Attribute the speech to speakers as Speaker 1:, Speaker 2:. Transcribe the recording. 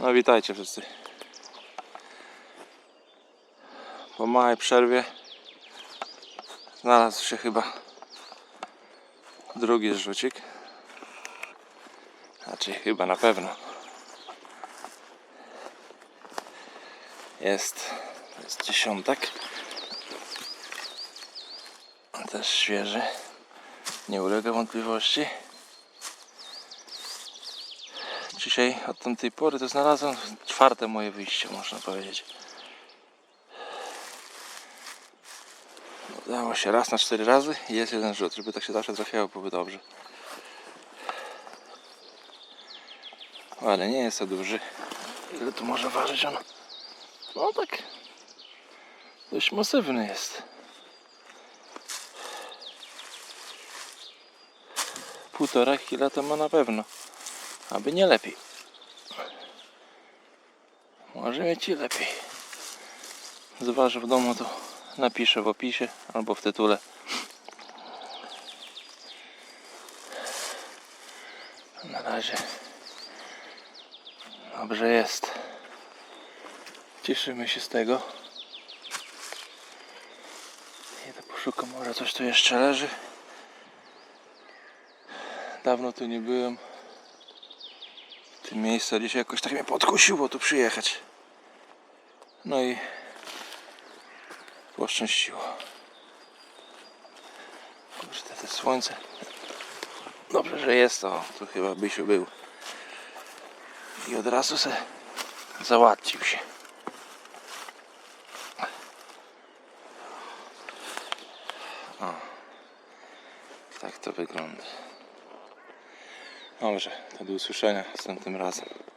Speaker 1: No witajcie wszyscy. Po małej przerwie znalazł się chyba drugi zrzucik. Znaczy chyba na pewno. Jest, jest dziesiątek. Też świeży. Nie ulega wątpliwości. Dzisiaj od tamtej pory to znalazłem czwarte moje wyjście, można powiedzieć. Udało się raz na cztery razy i jest jeden rzut, żeby tak się zawsze trafiało, byłoby dobrze. Ale nie jest to duży. Ile tu może ważyć on? No tak. Dość masywny jest. Półtora kila to ma na pewno. Aby nie lepiej. Może mieć i lepiej. Zważy w domu to napiszę w opisie albo w tytule. Na razie dobrze jest. Cieszymy się z tego. Idę poszukam, może coś tu jeszcze leży. Dawno tu nie byłem. W tym miejscu dzisiaj jakoś tak mnie podkusiło tu przyjechać. No i poszczęściło. Kurde, to słońce. Dobrze, że jest to. Tu chyba Bysiu był. I od razu se załatwił się. O. Tak to wygląda. Dobrze, to do usłyszenia następnym razem.